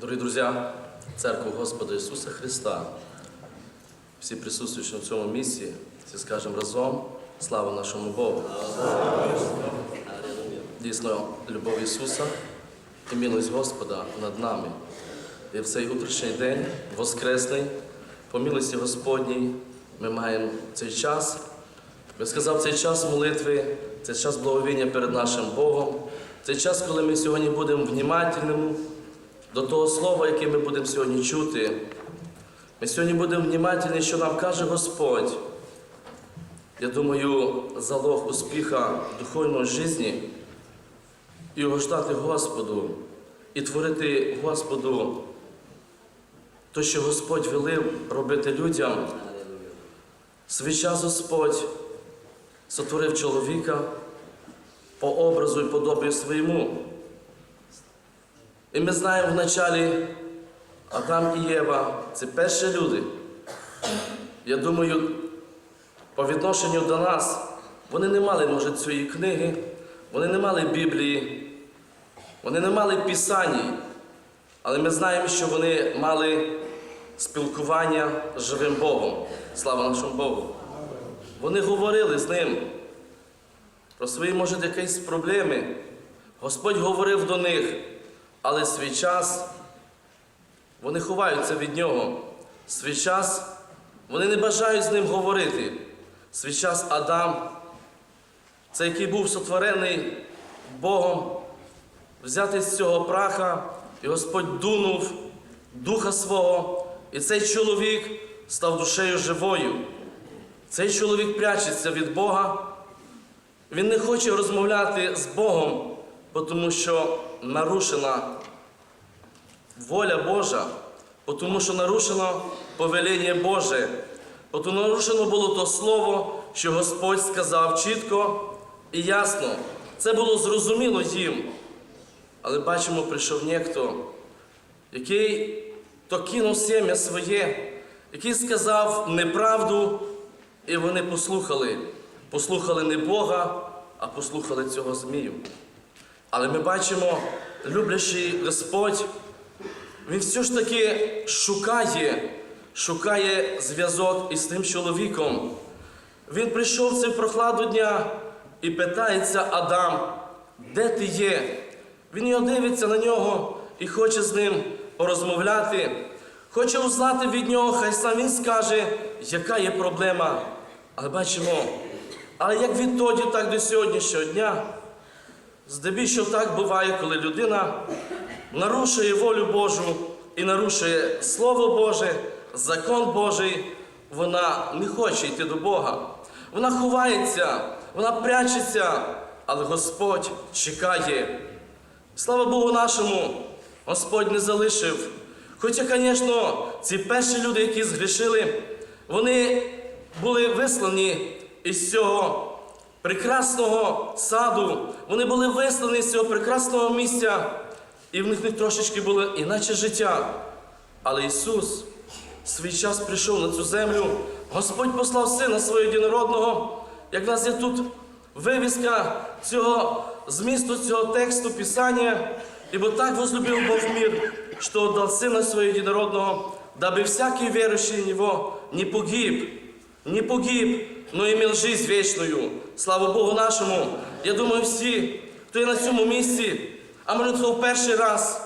Дорогі друзі, церкву Господа Ісуса Христа, всі присутствуючі на цьому місці, всі скажемо разом, слава нашому Богу. Дійсно, любов Ісуса і милость Господа над нами. І в цей утрішній день, Воскресний, по милості Господній, ми маємо цей час. Я сказав, цей час молитви, цей час благовіння перед нашим Богом, цей час, коли ми сьогодні будемо внімательними до того слова, яке ми будемо сьогодні чути. Ми сьогодні будемо внімательні, що нам каже Господь. Я думаю, залог успіха духовної житті і угождати Господу, і творити Господу то, що Господь велив робити людям. Свій час Господь сотворив чоловіка по образу і подобію своєму. І ми знаємо вначалі Адам і Єва це перші люди. Я думаю, по відношенню до нас, вони не мали, може, цієї книги, вони не мали Біблії, вони не мали Писань, але ми знаємо, що вони мали спілкування з живим Богом. Слава нашому Богу. Вони говорили з ним про свої, може, якісь проблеми. Господь говорив до них, але свій час вони ховаються від нього. Свій час вони не бажають з ним говорити. Свій час Адам, це який був сотворений Богом, взятий з цього праха, і Господь дунув духа свого, і цей чоловік став душею живою. Цей чоловік прячеться від Бога. Він не хоче розмовляти з Богом, бо тому що нарушена воля Божа, тому що нарушено повеління Боже, бо тому нарушено було то слово, що Господь сказав чітко і ясно. Це було зрозуміло їм. Але бачимо, прийшов ніхто, який то кинув сім'я своє, який сказав неправду, і вони послухали. Послухали не Бога, а послухали цього змію. Але ми бачимо, люблячий Господь, він все ж таки шукає, шукає зв'язок із тим чоловіком. Він прийшов цю прохладу дня і питається Адам, де ти є? Він його дивиться на нього і хоче з ним порозмовляти, хоче узнати від нього, хай сам він скаже, яка є проблема. Але бачимо, але як відтоді, так до сьогоднішнього дня, здебільшого так буває, коли людина нарушує волю Божу і нарушує Слово Боже, закон Божий, вона не хоче йти до Бога. Вона ховається, вона прячеться, але Господь чекає. Слава Богу нашому, Господь не залишив. Хоча, звісно, ці перші люди, які згрішили, вони були вислані із цього прекрасного саду, вони були вислані з цього прекрасного місця, і в них трошечки було іначе життя. Але Ісус свій час прийшов на цю землю, Господь послав Сина свого єдинородного, як в нас є тут вивіска цього змісту цього тексту Писання, ибо так возлюбил Бог мир, что отдал Сына Своего Единородного, дабы всякий верующий в Него не погиб, не погиб, но имел жизнь вечную. Слава Богу нашому. Я думаю, всі, хто є на цьому місці, а може хто в перший раз,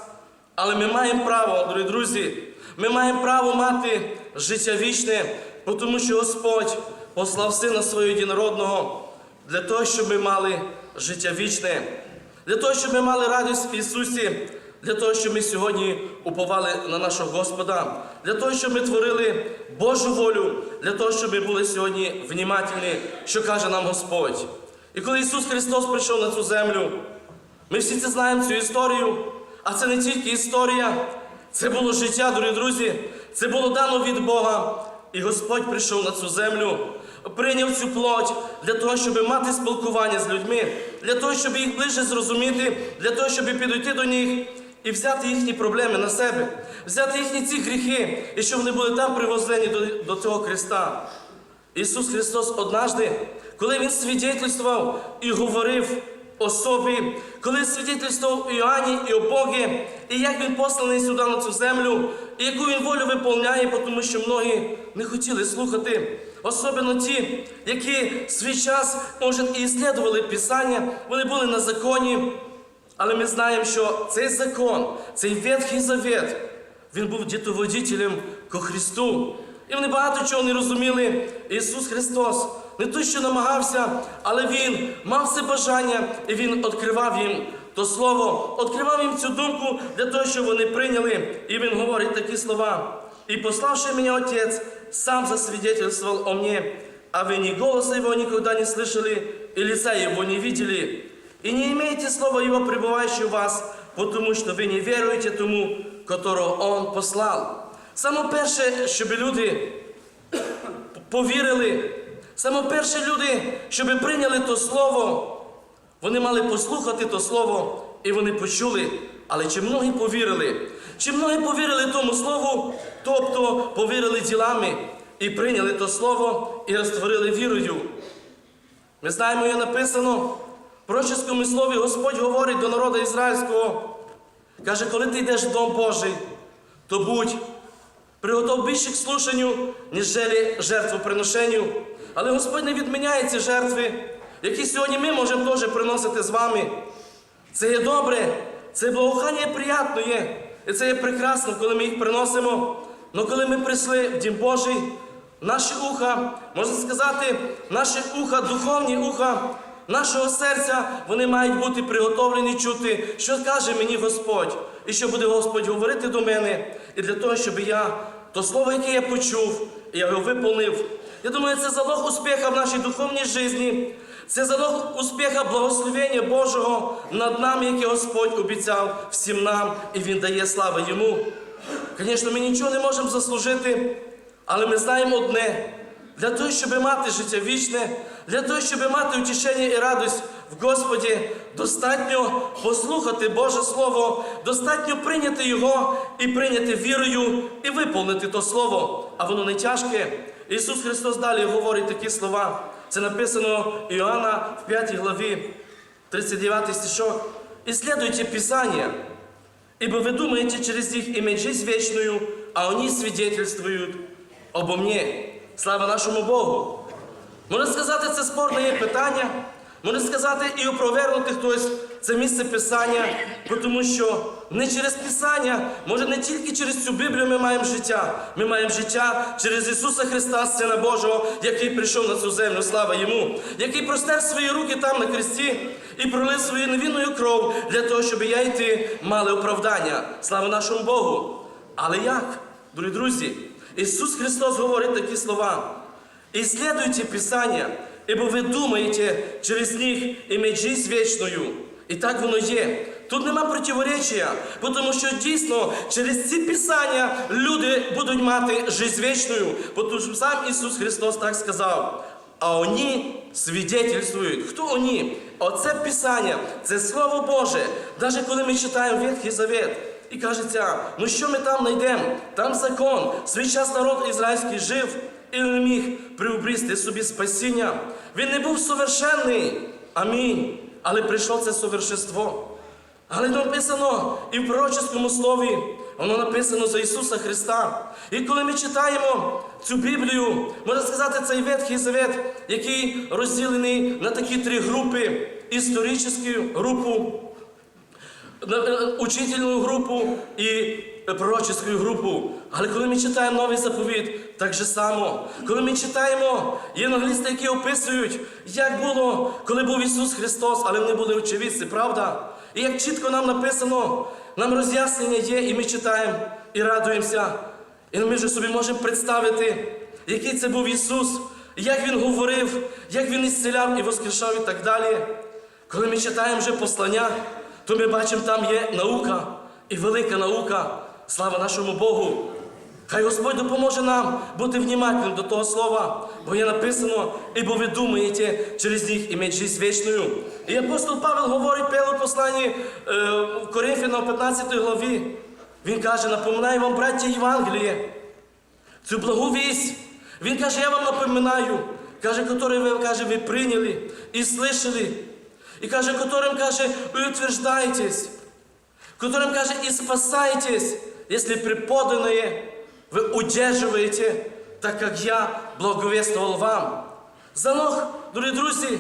але ми маємо право, дорогі друзі, ми маємо право мати життя вічне, тому що Господь послав Сина Свого Єдинородного для того, щоб ми мали життя вічне, для того, щоб ми мали радість в Ісусі, для того, щоб ми сьогодні уповали на нашого Господа, для того, щоб ми творили Божу волю, для того, щоб ми були сьогодні внімательні, що каже нам Господь. І коли Ісус Христос прийшов на цю землю, ми всі це знаємо цю історію, а це не тільки історія, це було життя, дорогі друзі, це було дано від Бога. І Господь прийшов на цю землю, прийняв цю плоть для того, щоб мати спілкування з людьми, для того, щоб їх ближче зрозуміти, для того, щоб підійти до них і взяти їхні проблеми на себе, взяти їхні ці гріхи, і щоб вони були там привозлені до, до цього Христа. Ісус Христос однажды, коли Він свідетельствував і говорив о собі, коли свідетельствував Іоанні і о Богі, і як він посланий сюди на цю землю, і яку він волю виповняє, тому що многі не хотіли слухати. Особливо ті, які свій час, може, і іслідували Писання, вони були на законі. Але ми знаємо, що цей закон, цей Ветхий Завет, він був дітоводителем ко Христу. І вони багато чого не розуміли. Ісус Христос не той, що намагався, але Він мав це бажання, і Він відкривав їм то слово, відкривав їм цю думку для того, щоб вони прийняли. І Він говорить такі слова. «І пославший меня Отец, сам засвидетельствовал о мне, а вы ни голоса Его никогда не слышали, и лица Его не видели, и не имеете слова Его, пребывающего в вас, потому что ви не віруєте тому, которого Он послав. Саме перше, щоб люди повірили, саме перше люди, щоб прийняли то слово, вони мали послухати то слово, і вони почули. Але чи многі повірили? Чи многі повірили тому слову, тобто повірили ділами і прийняли то слово і розтворили вірою? Ми знаємо, є написано пророческому слові Господь говорить до народу ізраїльського. Каже, коли ти йдеш в Дом Божий, то будь приготов більше к слушанню, ніж желі жертвоприношенню. Але Господь не відміняє ці жертви, які сьогодні ми можемо теж приносити з вами. Це є добре, це благохання приємно є. І це є прекрасно, коли ми їх приносимо. Але коли ми прийшли в Дім Божий, наші уха, можна сказати, наші уха, духовні уха, нашого серця, вони мають бути приготовлені чути, що каже мені Господь, і що буде Господь говорити до мене, і для того, щоб я то слово, яке я почув, я його виповнив. Я думаю, це залог успіху в нашій духовній житті. Це залог успіха благословення Божого над нами, яке Господь обіцяв всім нам, і Він дає славу Йому. Звісно, ми нічого не можемо заслужити, але ми знаємо одне: для того, щоб мати життя вічне, для того, щоб мати утішення і радість в Господі, достатньо послухати Боже Слово, достатньо прийняти Його і прийняти вірою і виповнити то Слово. А воно не тяжке. Ісус Христос далі говорить такі слова. Це написано Іоанна в 5 главі, 39 стишок. «Исследуйте Писание, ибо вы думаете через них иметь жизнь вечную, а они свидетельствуют обо мне. Слава нашому Богу! Можна сказати, це спорне є питання. Можна сказати і опровернути хтось це місце Писання, тому що не через Писання, може не тільки через цю Біблію ми маємо життя. Ми маємо життя через Ісуса Христа, Сина Божого, який прийшов на цю землю, слава Йому, який простер свої руки там на кресті і пролив свою невинною кров для того, щоб я і ти мали оправдання. Слава нашому Богу! Але як, дорогі друзі, Ісус Христос говорить такі слова. Исследуйте Писання, ибо ви думаєте через них иметь жизнь вечную. І так воно є. Тут нема противоречия, тому що дійсно через ці писання люди будуть мати жизнь вечную, бо тому що сам Ісус Христос так сказав. А вони свідетельствують. Хто вони? Оце Писання, це Слово Боже. Навіть коли ми читаємо Ветхий Завет, і кажеться, ну що ми там знайдемо? Там закон. Свій час народ ізраїльський жив і не міг приобрісти собі спасіння. Він не був совершенний. Амінь. Але прийшло це совершенство. Але написано і в пророческому слові, воно написано за Ісуса Христа. І коли ми читаємо цю Біблію, можна сказати, цей Ветхий Завет, який розділений на такі три групи: історичну групу, учительну групу і пророческую групу. Але коли ми читаємо новий заповіт, так же само. Коли ми читаємо євангелісти, які описують, як було, коли був Ісус Христос, але вони були очевидці, правда? І як чітко нам написано, нам роз'яснення є, і ми читаємо і радуємося. І ми вже собі можемо представити, який це був Ісус, як Він говорив, як Він ісціляв і воскрешав і так далі. Коли ми читаємо вже послання, то ми бачимо, там є наука і велика наука. Слава нашому Богу! Хай Господь допоможе нам бути внимательним до того слова, бо є написано, ібо ви думаєте через них іметь жизнь вічною. І апостол Павел говорить в першому посланні е, в Коринфянам 15 главі. Він каже, напоминаю вам, браття Євангеліє, цю благу вість. Він каже, я вам напоминаю, каже, який ви каже, ви прийняли і слышали. І каже, которым каже, ви утверждаєтесь. в котором каже, и спасайтесь, если преподанные вы удерживаете, так как я благовествовал вам. Залог, дорогі друзі,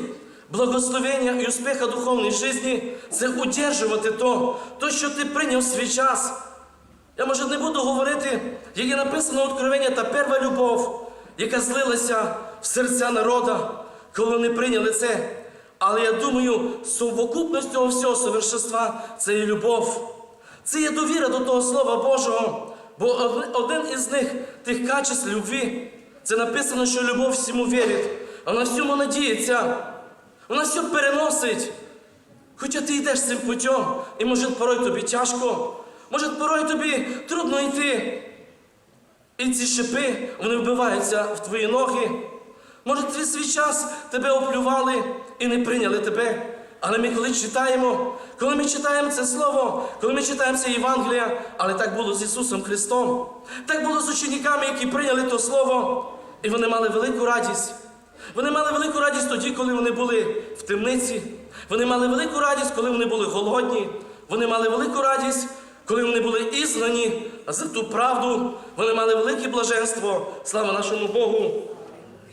благословення і успіха духовної житті це удержувати то, то, що ти прийняв свій час. Я може не буду говорити, як є написано Откровення та перша любов, яка злилася в серця народа, коли вони прийняли це. Але я думаю, совокупність цього всього совершенства це є любов. Це є довіра до того Слова Божого. Бо один із них, тих качеств любві, це написано, що любов всьому вірить, вона всьому надіється, вона все переносить. Хоча ти йдеш цим путем, і може порой тобі тяжко, може порой тобі трудно йти. І ці шипи, вони вбиваються в твої ноги. Може, твій свій час тебе оплювали і не прийняли тебе. Але ми коли читаємо, коли ми читаємо це Слово, коли ми читаємо це Євангелія, але так було з Ісусом Христом, так було з учениками, які прийняли то Слово, і вони мали велику радість. Вони мали велику радість тоді, коли вони були в темниці. Вони мали велику радість, коли вони були голодні. Вони мали велику радість, коли вони були ізнані за ту правду. Вони мали велике блаженство. Слава нашому Богу.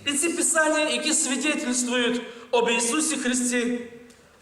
І ці писання, які свідетельствують об Ісусі Христі,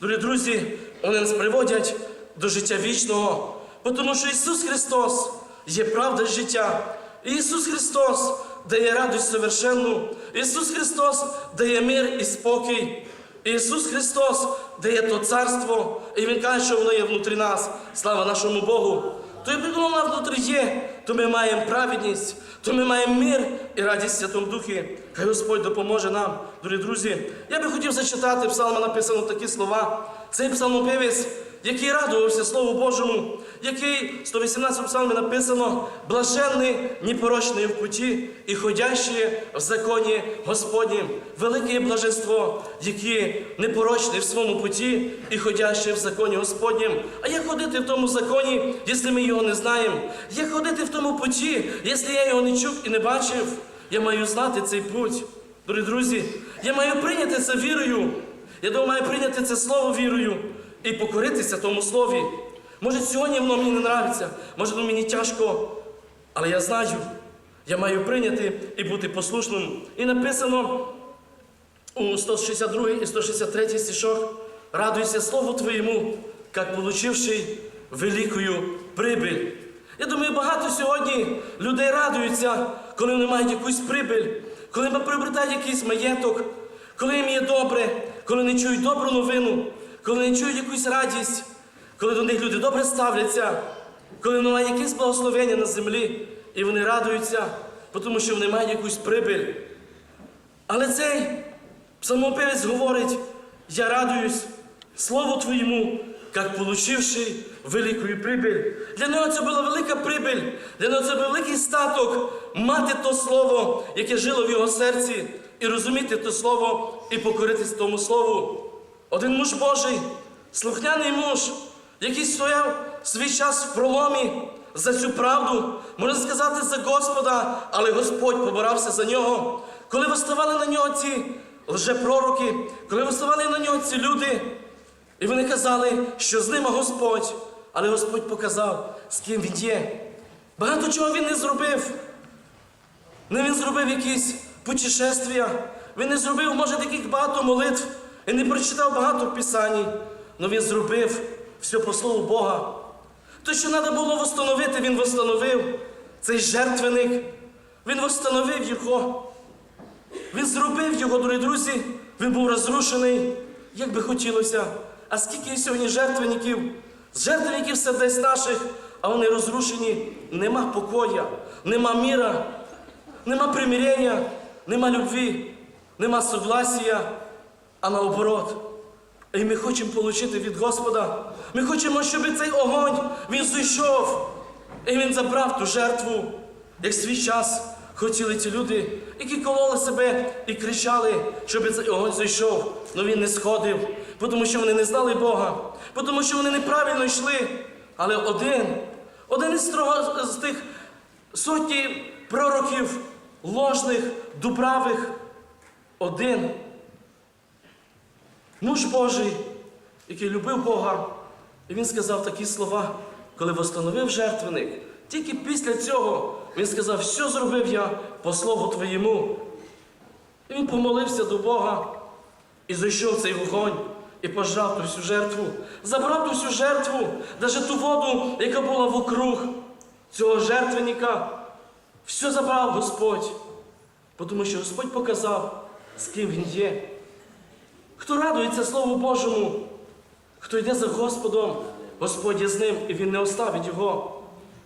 дорогі друзі, вони нас приводять до життя вічного. Тому що Ісус Христос є правда життя. Ісус Христос дає радість совершенну. Ісус Христос дає мир і спокій. Ісус Христос дає то царство, і Він каже, що воно є внутрі нас. Слава нашому Богу. То як воно внутрі є, то ми маємо праведність, то ми маємо мир і радість в Святому Духі. Хай Господь допоможе нам, дорогі друзі. Я би хотів зачитати псалма написано такі слова. Цей псалмопевець, який радувався Слову Божому, який в 118 псалмі написано блаженний, непорочний в путі і ходящі в законі Господнім. Велике блаженство, які непорочні в своєму путі і ходящі в законі Господнім. А як ходити в тому законі, якщо ми його не знаємо? Як ходити в тому путі, якщо я його не чув і не бачив? Я маю знати цей путь. Дорогі друзі, я маю прийняти це вірою. Я думаю, маю прийняти це слово вірою і покоритися тому слові. Може, сьогодні воно мені не нравиться, може, воно мені тяжко, але я знаю, я маю прийняти і бути послушним. І написано у 162 і 163 стишок, радуйся Слову Твоєму, як получивши великою прибиль. Я думаю, багато сьогодні людей радуються, коли вони мають якусь прибиль, коли вони приобретають якийсь маєток, коли їм є добре, коли вони чують добру новину, коли вони чують якусь радість, коли до них люди добре ставляться, коли немає якесь благословення на землі, і вони радуються, тому що вони мають якусь прибиль. Але цей псалмопевець говорить, я радуюсь Слову Твоєму, як получивши великою прибиль. Для нього це була велика прибиль, для нього це був великий статок мати то слово, яке жило в його серці, і розуміти то слово, і покоритись тому слову. Один муж Божий, слухняний муж, який стояв свій час в проломі за цю правду, можна сказати, за Господа, але Господь поборався за нього. Коли виставали на нього ці лжепророки, коли виставали на нього ці люди, і вони казали, що з ними Господь, але Господь показав, з ким він є. Багато чого він не зробив. Не він зробив якісь путешествия, він не зробив, може, таких багато молитв, і не прочитав багато писань, але він зробив все по слову Бога. То, що треба було встановити, він встановив. Цей жертвеник, він встановив його. Він зробив його, дорогі друзі, він був розрушений, як би хотілося. А скільки є сьогодні жертвенників, жертвенників сердець наших, а вони розрушені, нема покоя, нема міра, нема примирення, нема любві, нема согласія, а наоборот. І ми хочемо отримати від Господа. Ми хочемо, щоб цей огонь він зійшов. І він забрав ту жертву, як свій час хотіли ті люди, які кололи себе і кричали, щоб цей огонь зійшов. але він не сходив, тому що вони не знали Бога, тому що вони неправильно йшли. Але один, один із, того, з тих сотні пророків, ложних, дубравих, один муж Божий, який любив Бога, і він сказав такі слова: коли восстановив жертвеник, тільки після цього він сказав, що зробив я по слову твоєму. І він помолився до Бога і зайшов цей вогонь і пожав ту всю жертву, забрав ту всю жертву, навіть ту воду, яка була вокруг цього жертвенника. Все забрав Господь, тому що Господь показав, з ким Він є. Хто радується Слову Божому, хто йде за Господом, Господь є з ним і Він не оставить його.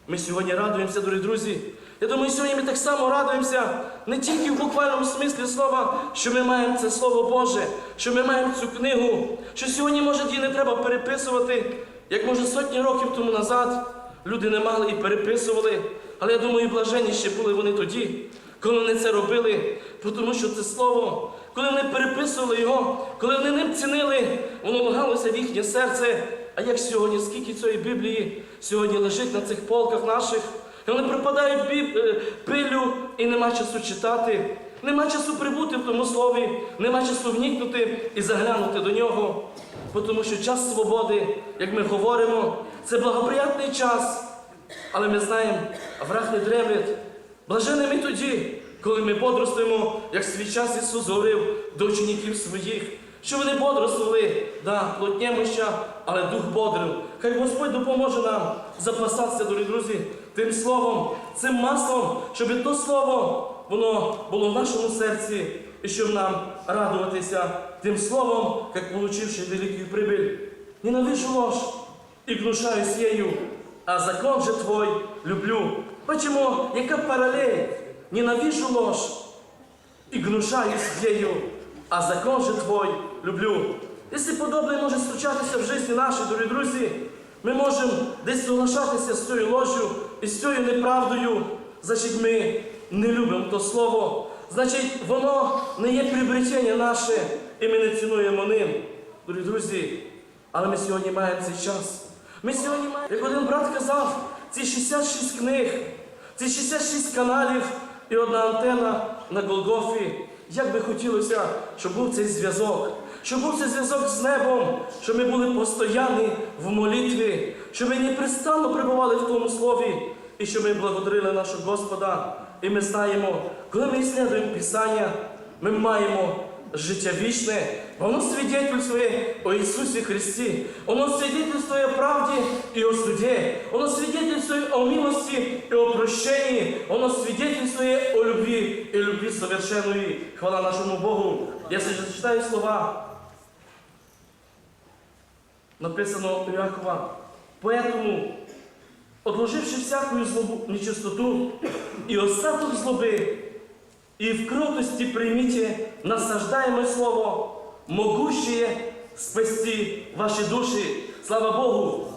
Ми сьогодні радуємося, дорогі друзі. Я думаю, сьогодні ми так само радуємося не тільки в буквальному смислі слова, що ми маємо це Слово Боже, що ми маємо цю книгу, що сьогодні, може, її не треба переписувати, як може сотні років тому назад люди не мали і переписували. Але я думаю, блаженні ще були вони тоді, коли вони це робили, тому що це слово, коли вони переписували його, коли вони ним цінили, воно лагалося в їхнє серце. А як сьогодні, скільки цієї Біблії сьогодні лежить на цих полках наших, і вони припадають біб... е, пилю і нема часу читати, нема часу прибути в тому слові, нема часу вникнути і заглянути до нього. Тому що час свободи, як ми говоримо, це благоприятний час. Але ми знаємо, враг не дремлять. Блажені ми тоді, коли ми бодрствуємо, як свій час Ісус говорив до учнів своїх, що вони бодрствували, да, плотнємоща, але дух бодрив. Хай Господь допоможе нам запасатися, дорогі друзі, тим словом, цим маслом, щоб то слово воно було в нашому серці, і щоб нам радуватися тим словом, як получивши великую прибыль. Ненавижу ложь и гнушаюсь ею, а закон же Твой люблю. Почему? Яка паралель? Ненавижу ложь и гнушаюсь ею, а закон же Твой люблю. Якщо подобне може случатися в житті нашій, дорогі друзі, ми можемо десь соглашатися з цією ложю і з цією неправдою, значить ми не любимо то слово, значить воно не є приобретення наше, і ми не цінуємо ним. Дорогі друзі, але ми сьогодні маємо цей час. Ми сьогодні маємо, як один брат казав, ці 66 книг, ці 66 каналів і одна антена на Голгофі. Як би хотілося, щоб був цей зв'язок, щоб був цей зв'язок з небом, щоб ми були постоянні в молитві, щоб ми непрестанно перебували в тому слові, і щоб ми благодарили нашого Господа. І ми знаємо, коли ми слідуємо Писання, ми маємо життя вічне, воно свидетельствує о Ісусі Христі, воно свидетельствує о правді і о суді, воно свидетельствує о милості і о прощенні, воно свидетельствує о любві і любві совершенної. Хвала нашому Богу. Я зачитаю слова. Написано у Якова. Поэтому, отложивши всякую злобу, нечистоту и остаток злоби, и в кротости примите насаждаемое слово, могущее спасти ваші душі. Слава Богу!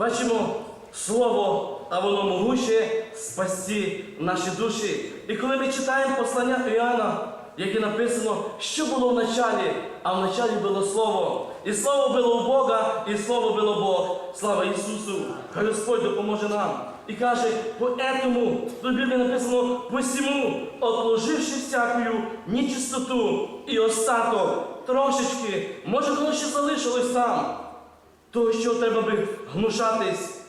Бачимо слово, а воно могуще спасти наші душі. І коли ми читаємо послання Іоанна, яке написано, що було в началі, а в началі було слово. І слово було у Бога, і слово було Бог. Слава Ісусу! Господь допоможе нам. І каже, поэтому, тут в Біблії написано, посіму, отложивши всякую нечистоту і остаток, трошечки, може воно ще залишилось там, того, що треба би гнушатись.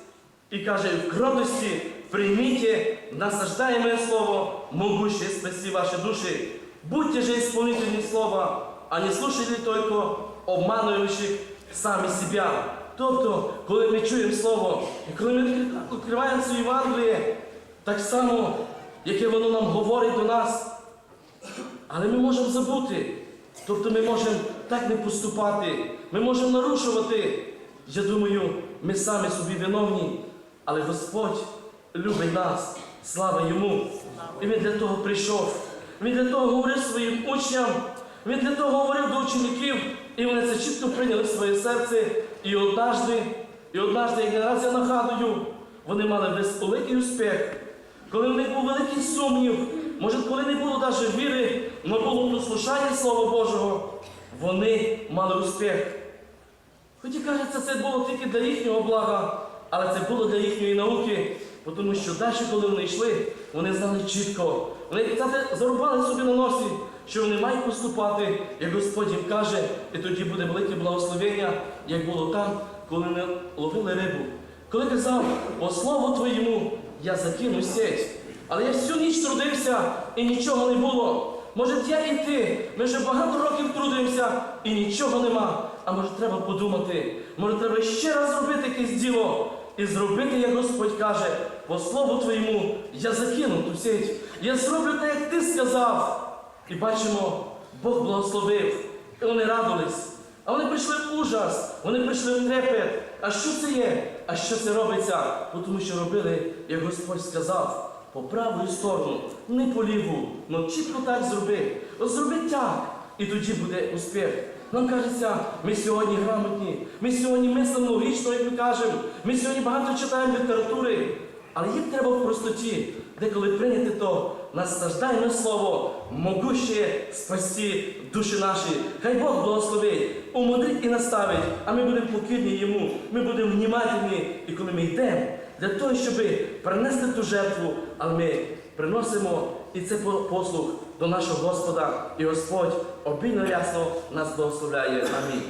І каже, в кротості прийміть насаждаєме слово, могуще спасти ваші душі. Будьте же исполнителями слова, а не слушатели только обмануючих самі себя. Тобто, коли ми чуємо слово, і коли ми відкриваємо це Євангеліє, так само, яке воно нам говорить до нас, але ми можемо забути. Тобто ми можемо так не поступати, ми можемо нарушувати. Я думаю, ми самі собі виновні, але Господь любить нас, слава йому. І Він для того прийшов. Він для того говорив своїм учням, він для того говорив до учеників, і вони це чітко прийняли в своє серце. І однажды, і однажды, як не я нагадую, вони мали весь великий успіх. Коли в них був великий сумнів, може, коли не було навіть віри, але було послушання Слова Божого, вони мали успіх. Хоч і кажеться, це було тільки для їхнього блага, але це було для їхньої науки, тому що далі, коли вони йшли, вони знали чітко. Вони зарубали собі на носі, що вони мають поступати, як Господь їм каже, і тоді буде велике благословення, як було там, коли вони ловили рибу. коли казав, по слову твоєму я закину сеть. Але я всю ніч трудився і нічого не було. Може, я і ти, ми вже багато років трудимося і нічого нема. А може треба подумати, може треба ще раз зробити якесь діло і зробити, як Господь каже, по слову твоєму я закину ту сеть. Я зроблю те, як ти сказав. І бачимо, Бог благословив, і вони радувались. А вони прийшли в ужас, вони прийшли в трепет. А що це є? А що це робиться? Бо Тому що робили, як Господь сказав, по праву сторону, не по ліву. Ну чітко так зроби. Зроби так, і тоді буде успіх. Нам кажеться, ми сьогодні грамотні, ми сьогодні мислимо логічно, як ми кажемо, ми сьогодні багато читаємо літератури. Але їм треба в простоті, деколи прийняти то наслаждайне слово, могуще спасти душі наші. Хай Бог благословить, умудрить і наставить, а ми будемо покірні йому, ми будемо внімательні. І коли ми йдемо для того, щоб принести ту жертву, але ми приносимо і це послуг до нашого Господа, і Господь обільно рясно нас благословляє. Амінь.